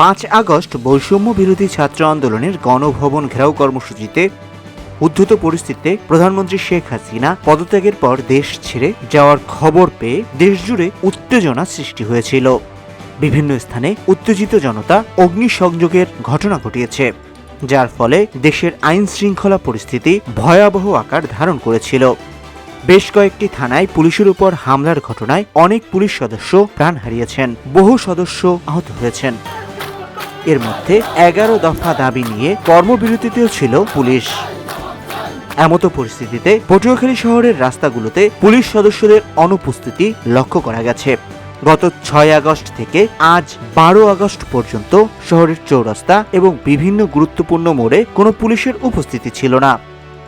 পাঁচ আগস্ট বৈষম্য বিরোধী ছাত্র আন্দোলনের গণভবন ঘেরাও কর্মসূচিতে উদ্ধত পরিস্থিতিতে প্রধানমন্ত্রী শেখ হাসিনা পদত্যাগের পর দেশ ছেড়ে যাওয়ার খবর পেয়ে দেশজুড়ে উত্তেজনা সৃষ্টি হয়েছিল। বিভিন্ন স্থানে উত্তেজিত জনতা অগ্নিসংযোগের ঘটনা ঘটিয়েছে, যার ফলে দেশের আইন শৃঙ্খলা পরিস্থিতি ভয়াবহ আকার ধারণ করেছিল। বেশ কয়েকটি থানায় পুলিশের উপর হামলার ঘটনায় অনেক পুলিশ সদস্য প্রাণ হারিয়েছেন, বহু সদস্য আহত হয়েছেন। এর মধ্যে এগারো দফা দাবি নিয়ে কর্মবিরতিতেও ছিল পুলিশ। এমতো পরিস্থিতিতে পটুয়াখালী শহরের রাস্তাগুলোতে পুলিশ সদস্যদের অনুপস্থিতি লক্ষ্য করা গেছে। গত ছয় আগস্ট থেকে আজ বারো আগস্ট পর্যন্ত শহরের চৌরাস্তা এবং বিভিন্ন গুরুত্বপূর্ণ মোড়ে কোনো পুলিশের উপস্থিতি ছিল না।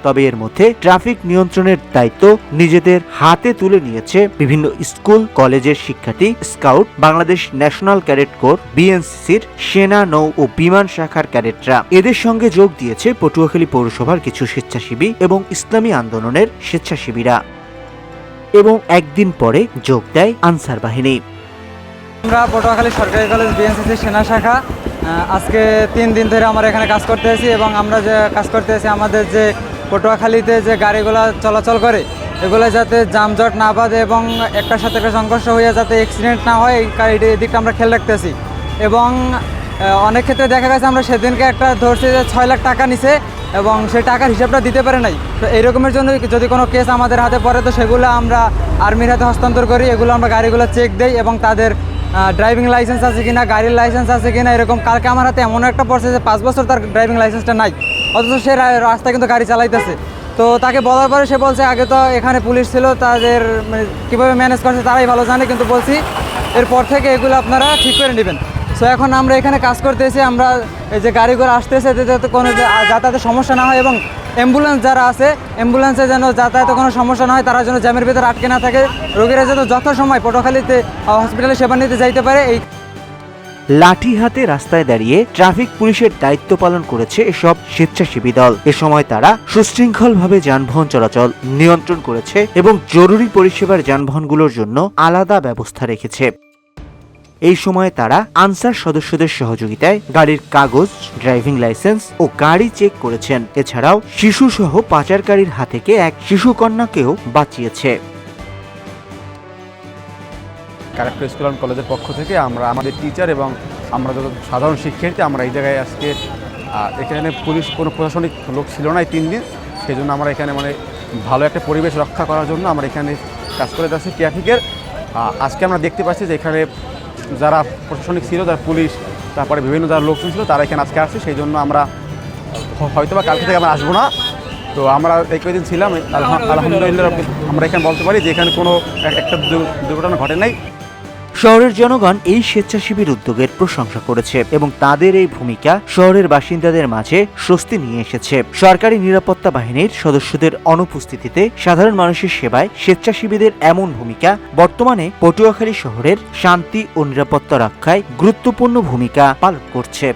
তবে এর মধ্যে ট্রাফিক নিয়ন্ত্রণের দায়িত্ব নিজেদের হাতে তুলে নিয়েছে বিভিন্ন স্কুল, কলেজের শিক্ষার্থী, scout, Bangladesh national cadet corps, বিএনসিসির সেনা নৌ ও বিমান শাখার ক্যাডেটরা। এদের সঙ্গে যোগ দিয়েছে পটুয়াখালী পৌরসভার কিছু স্বেচ্ছাসেবী এবং ইসলামী আন্দোলনের স্বেচ্ছাসেবীরা। এবং একদিন পরে যোগ দেয় আনসার বাহিনী। আমরা পটুয়াখালী সরকারি কলেজ বিএনসিসি সেনা শাখা। আজকে তিন দিন ধরে আমরা এখানে কাজ করতে আছি এবং আমরা যে কাজ করতে আছি আমাদের যে পটুয়াখালীতে যে গাড়িগুলো চলাচল করে, এগুলো যাতে যানজট না বাঁধে এবং একটার সাথে একটা সংঘর্ষ হয়ে যাতে অ্যাক্সিডেন্ট না হয়, এই কা- এই দিকটা আমরা খেয়াল রাখতেছি। এবং অনেক ক্ষেত্রে দেখা গেছে আমরা সেদিনকে একটা ধরছি যে ছয় লাখ টাকা নিছে এবং সেই টাকার হিসাবটা দিতে পারে নাই। তো এইরকমের জন্য যদি কোনো কেস আমাদের হাতে পড়ে, তো সেগুলো আমরা আর্মির হাতে হস্তান্তর করি, এগুলো আমরা গাড়িগুলো চেক দেই এবং তাদের ড্রাইভিং লাইসেন্স আছে কিনা, গাড়ির লাইসেন্স আছে কিনা, এরকম কালকে আমার হাতে এমন একটা পড়ছে যে পাঁচ বছর তার ড্রাইভিং লাইসেন্সটা নাই। অথচ সে রা- রাস্তায় কিন্তু গাড়ি চালাইতেছে। তো তাকে বলার পরে সে বলছে, আগে তো এখানে পুলিশ ছিল, তাদের মানে কীভাবে ম্যানেজ করছে তারাই ভালো জানে। কিন্তু বলছি, এরপর থেকে এগুলো আপনারা ঠিক করে নেবেন। সো এখন আমরা এখানে কাজ করতেছি, আমরা এই যে গাড়িগুলো আসতেছে যাতে কোনো যাতায়াতের সমস্যা না হয় এবং অ্যাম্বুলেন্স যারা আছে অ্যাম্বুলেন্সে যেন যাতায়াতে কোনো সমস্যা না হয়, তারা যেন জ্যামের ভিতরে আটকে না থাকে। রোগীরা যেন যথাসময় পটুয়াখালীতে হসপিটালে সেবা নিতে যাইতে পারে, এই লাঠি হাতে রাস্তায় দাঁড়িয়ে ট্রাফিক পুলিশের দায়িত্ব পালন করেছে এসব স্বেচ্ছাসেবী দল। এ সময় তারা সুশৃঙ্খলভাবে যানবাহন চলাচল নিয়ন্ত্রণ করেছে এবং জরুরি পরিষেবার যানবাহনগুলোর জন্য আলাদা ব্যবস্থা রেখেছে। এই সময় তারা আনসার সদস্যদের সহযোগিতায় গাড়ির কাগজ, ড্রাইভিং লাইসেন্স ও গাড়ি চেক করেছেন। এছাড়াও শিশুসহ পাচারকারীর হাত থেকে এক শিশুকন্যাকেও বাঁচিয়েছে। ক্যারেক্টার স্কুল অ্যান্ড কলেজের পক্ষ থেকে আমরা, আমাদের টিচার এবং আমরা যত সাধারণ শিক্ষার্থী, আমরা এই জায়গায় আজকে এখানে পুলিশ কোনো প্রশাসনিক লোক ছিল না এই তিন দিন। সেই জন্য আমরা এখানে মানে ভালো একটা পরিবেশ রক্ষা করার জন্য আমরা এখানে কাজ করে যাচ্ছি ট্রাফিকের আজকে আমরা দেখতে পাচ্ছি যে এখানে যারা প্রশাসনিক ছিল, যারা পুলিশ, তারপরে বিভিন্ন যারা লোকজন ছিল, তারা এখানে আজকে আসছে। সেই জন্য আমরা হয়তো বা কালকে থেকে আমরা আসব না। তো আমরা এই কয়েকদিন ছিলাম। আলহা- আলহামদুলিল্লাহ, আমরা এখানে বলতে পারি যে এখানে কোনো একটা দুর্ঘটনা ঘটে নাই। শহরের জনগণ এই স্বেচ্ছাসেবীর উদ্যোগের প্রশংসা করেছে এবং তাদের এই ভূমিকা শহরের বাসিন্দাদের মাঝে স্বস্তি নিয়ে এসেছে। সরকারি নিরাপত্তা বাহিনীর সদস্যদের অনুপস্থিতিতে সাধারণ মানুষের সেবায় স্বেচ্ছাসেবীদের এমন ভূমিকা বর্তমানে পটুয়াখালী শহরের শান্তি ও নিরাপত্তা রক্ষায় গুরুত্বপূর্ণ ভূমিকা পালন করছে।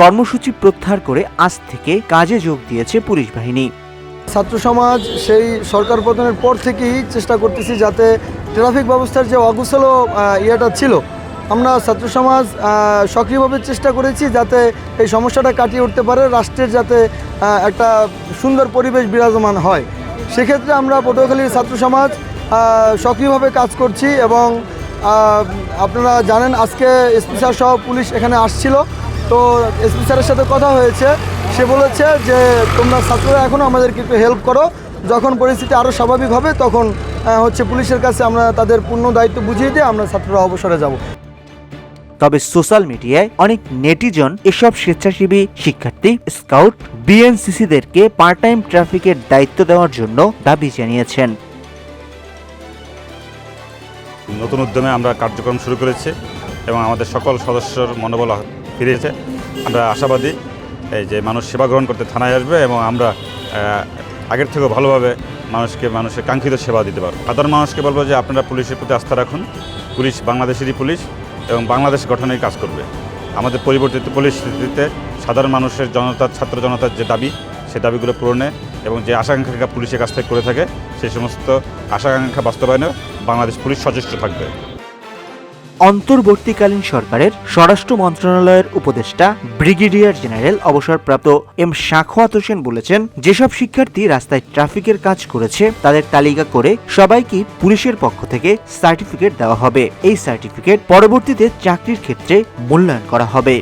কর্মসূচি প্রত্যাহার করে আজ থেকে কাজে যোগ দিয়েছে পুলিশ বাহিনী। ছাত্র সমাজ সেই সরকার পতনের পর থেকেই চেষ্টা করতেছি যাতে ট্রাফিক ব্যবস্থার যে অগুছলো আহ, ইয়েটা ছিল আমরা ছাত্র সমাজ সক্রিয়ভাবে চেষ্টা করেছি যাতে এই সমস্যাটা কাটিয়ে উঠতে পারে রাষ্ট্রের যাতে একটা সুন্দর পরিবেশ বিরাজমান হয়। সেক্ষেত্রে আমরা পটুয়াখালীর ছাত্র সমাজ সক্রিয়ভাবে কাজ করছি এবং আপনারা জানেন আজকে এসপি স্যার সহ পুলিশ এখানে আসছিল। তো এসপি স্যারের সাথে কথা হয়েছে। সে বলেছে যে তোমরা ছাত্ররা এখনও আমাদেরকে একটু হেল্প করো। যখন পরিস্থিতি আরও স্বাভাবিক হবে তখন হচ্ছে পুলিশের কাছে আমরা তাদের পূর্ণ দায়িত্ব বুঝিয়ে দিয়ে আমরা ছাত্ররা অবসরে যাব। তবে সোশ্যাল মিডিয়ায় অনেক নেটিজন এসব স্বেচ্ছাসেবী শিক্ষার্থী স্কাউট বিএনসিসিদেরকে পার্ট টাইম ট্রাফিকের দায়িত্ব দেওয়ার জন্য দাবি জানিয়েছেন। নতুন উদ্যমে আমরা কার্যক্রম শুরু করেছি এবং আমাদের সকল সদস্যর মনোবল ফিরেছে। আমরা আশাবাদী এই যে মানুষ সেবা গ্রহণ করতে থানায় আসবে এবং আমরা আগের থেকেও ভালোভাবে মানুষকে, মানুষের কাঙ্ক্ষিত সেবা দিতে পারব। সাধারণ মানুষকে বলব যে আপনারা পুলিশের প্রতি আস্থা রাখুন। পুলিশ বাংলাদেশেরই পুলিশ এবং বাংলাদেশ গঠনেই কাজ করবে। আমাদের পরিবর্তিত পরিস্থিতিতে সাধারণ মানুষের জনতার ছাত্র জনতার যে দাবি, সে দাবিগুলো পূরণে এবং যে আশাকাঙ্ক্ষা পুলিশের কাছ থেকে করে থাকে সেই সমস্ত আশাকাঙ্ক্ষা বাস্তবায়নে বাংলাদেশ পুলিশ সচেষ্ট থাকবে। অন্তর্বর্তীকালীন সরকারের স্বরাষ্ট্র মন্ত্রণালয়ের উপদেষ্টা ব্রিগেডিয়ার জেনারেল অবসরপ্রাপ্ত এম শাখওয়াত হোসেন বলেছেন, যেসব শিক্ষার্থী রাস্তায় ট্রাফিকের কাজ করেছে, তাদের তালিকা করে সবাইকে পুলিশের পক্ষ থেকে সার্টিফিকেট দেওয়া হবে। এই সার্টিফিকেট পরবর্তীতে চাকরির ক্ষেত্রে মূল্যায়ন করা হবে।